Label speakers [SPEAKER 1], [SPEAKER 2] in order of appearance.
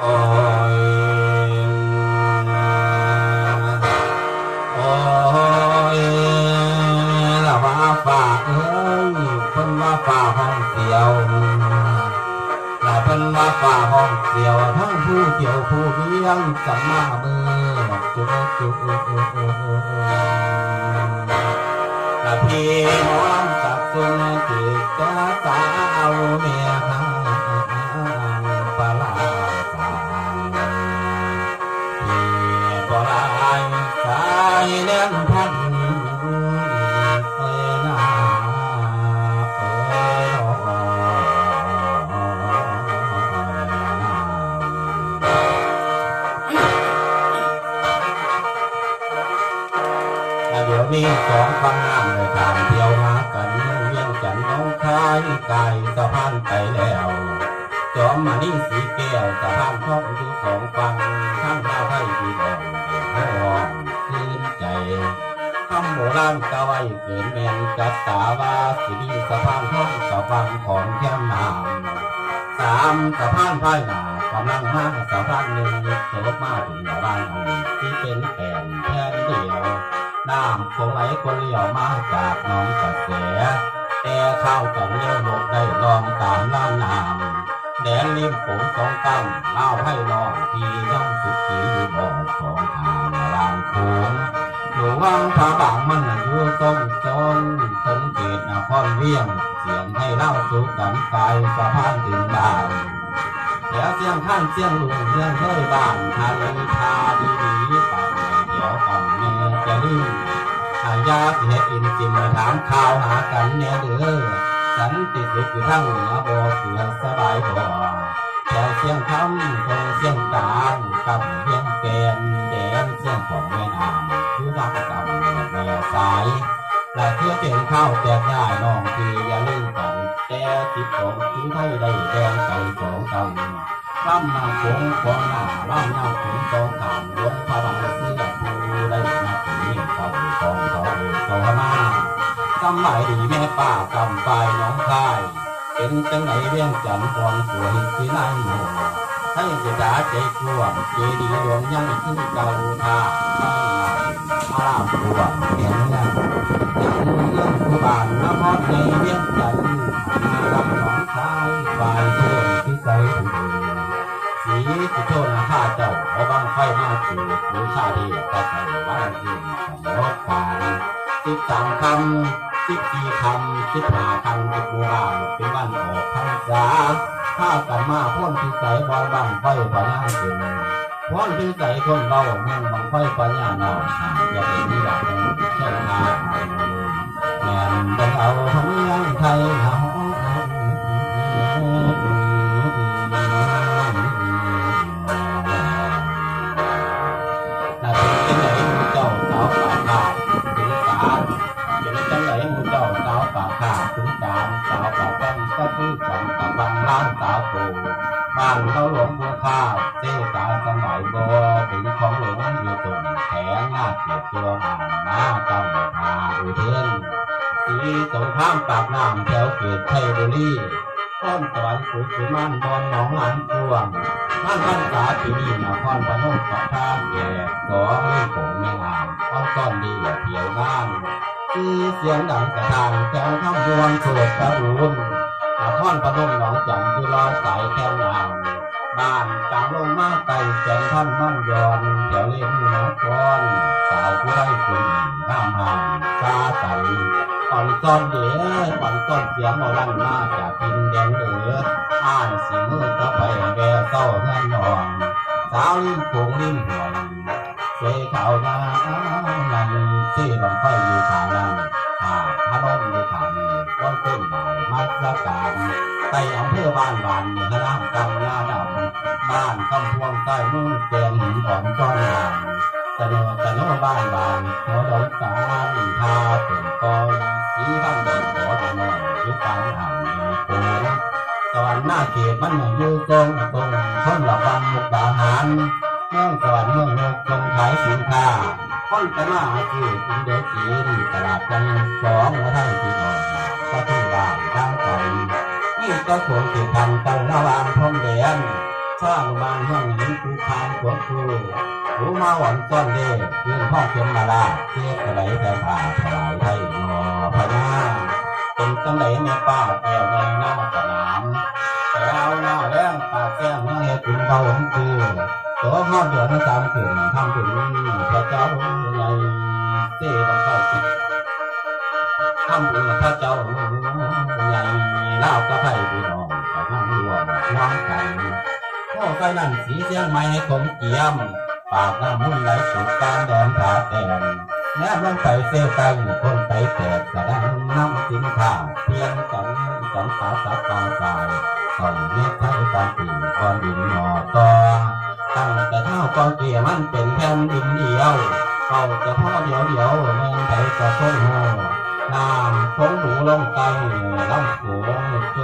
[SPEAKER 1] โอ้ อ้ยเดี๋ยวนี้สองฟังน้ำเลยทางเที่ยวมากันเวียงจันทน์น้องคายไก่สะพานไปแล้วจอมมานี่สีแก้วสะพานท้องอยู่สองฝั่งทั้งข้าวไทยที่ดองแดงห้องคืนใจคำโบราณกะไว้เกินแมนกัตตาวาสิดีสะพานท้องสะฟังของแก้มน้ำสามสะพานภายหน้ากำลังมาสะพานหนึ่งโฉบมาถึงระบ้านอันที่เป็นแผ่นแผ่นเดียว น้ำคงไหลคนเลี้ยวมาจากน้องกระแสแต่ข้าวกันเลี้ยวลกได้ลองตามลำน้ำแดนริมโขงสองตั้งเล่าให้น้องพี่ย่องสุขีบ่อสองทางลางโขงหลวงพระบางมันอยู่ตรงจงสงเกตนครเวียง เสียงให้เล่าสุกันไกลสะพานถึงบ้านเสียเสียงข้างเสียงลุงเสียงเฮ้ยบ้านทะเลทาดีดีปากาเสียอินจิมมาถามข่าวหากันแน่เด้อสันติสุขอยู่ทั้งเหนือบ่เสือสบายบ่แถวเสียงคำทงเสียงกลางกับเสียงแกนแดนเสียงของแม่น้ำคือรักกับแม่สายและเพื่อเป็นข้าวแตกง่ายน้องพี่อย่าลืมกันแต่ติดของถึงไทยได้แดงใจสองกันล่ำนางคงขวงหน้าล่ำนางคงสองขางลงพระบางเสื้อผู้ได้นับถือเขา ของเขาเขามาสมัยดีแม่ป้ากำปายน้องคาย เป็นจังไหนเรื่องจันทร์ก่อนสวยที่นายโมให้เจดาใจกลัวเจดีดวงยังขึ้นเก่าท่าข้างหน้าอาลาบวแข็งแรงยังเรื่องผู้บานนครในเรื่องจันทร์มาลำน้องชายฝ่ายเพื่อนที่ใจถึงสีสุโธนาข้าเจ้าเอาบังไฟมาจูบหรือชาดีก็ใส่บ้านอื่นสำรบการ สิบสามคำสิบสี่คำสิบห้าคำเป็นโบราณเป็นวันออกพรรษาถ้ากันมาพ้นที่ใสบอลบังไฟปัญญาถึงพ้นที่ใสคนเราเมืองบังไฟปัญญาหนอหาอย่าเป็นนิรันดร์เช่นทาแม่นต้องเอาทำยังไทยเฮาารสาวป่าฟังก็คือกันกับบังล้านสาวโผบ้านเขาหลวงบัวข้าเจ้กาสมัยโบถึงของหลวงอยู่ตรงแขงหน้าเกียรตัวงานมาตั้งทาอุเทนสีสงข้ามปากน้ำแถวเขตไทยบุรีต้นสวรรค์สุดสุมันบอนหนองหานพวงท่านท่านสาที่นี่นครพนมปะท่าแก่สองเล่นของแม่งามอ้อนต้อนดีเทียวงาน คือเสียงดังกระทางแถวข้ามพวงโสดกระรุนอาพรพนมหนองจันคือลอยสายแค่นางบ้านกลางลงมาไต่แจนท่านมั่นยอนแถวเล่นนครสาวผู้ได้คุณข้ามห่างชาใสอ่อนซ้อนเดียอ่อนซ้อนเสียงหมอลันมาจากพินแดงเหลืออ้ายสีมือก็ไปแก่เศร้าเงินนอนสาวลิ้มโขงลิ้มหวนเสขาวนาลัน ที่ลำไฟอยู่ทางนั้นหาพระนมอยู่ทางนี้ก็ขึ้นบ่ายมัสการไปอำเภอบ้านบานมีพระนามกำลาดำบ้านคำพวงใต้มุ่งเตียงหินของจ้อนหางตะโนตะโนบ้านบานหัวดอนสารทาเป็น คนจะมาซื้อกินเดือจีนตลาดจังสองและไทยที่นอนประตูบ้านทางไกลนี่ก็ควรติดพันกันระหว่างพรมแดนข้างบางห้องหินคูคานขวบครูหูมาหวันก้อนเล่เรื่องห้อเข็มมาลาเทียบกระไรแต่ผ่าถวายไทยงอพญาเป็นจังไหนแม่ป้าแก้วในหน้าสนามแต่เอาหน้าแรงปากแก้มยังให้คุณเบาหงคือ ตัวห้องเดือดตามถึงทำถึงพระเจ้าใหญ่เจ้บังเข้าสิทำบุญพระเจ้าใหญ่เล่ากระไผ่พี่น้องกำลังรวมน้องกันโอ้ไฟนั่นสีเสียงไม่คงเกียม ปากน้ำมุ่นไหลสุดกางแดนผาแดนแนบลงไปเสียตังคนไปแตกกระดังน้ำสินข้าวเพียงกันจำสาสักกาสายก่อนเรียกไทยปานตีก่อนดินหนอต่อ ตั้งแต่เท่ากองเกี่ยมันเป็นแผ่นดินเดียวเข้าจะพ่อเดียวเดียวเมืองไทยก็ต้นโหน้ำคงหูลงไตลำโขงโจ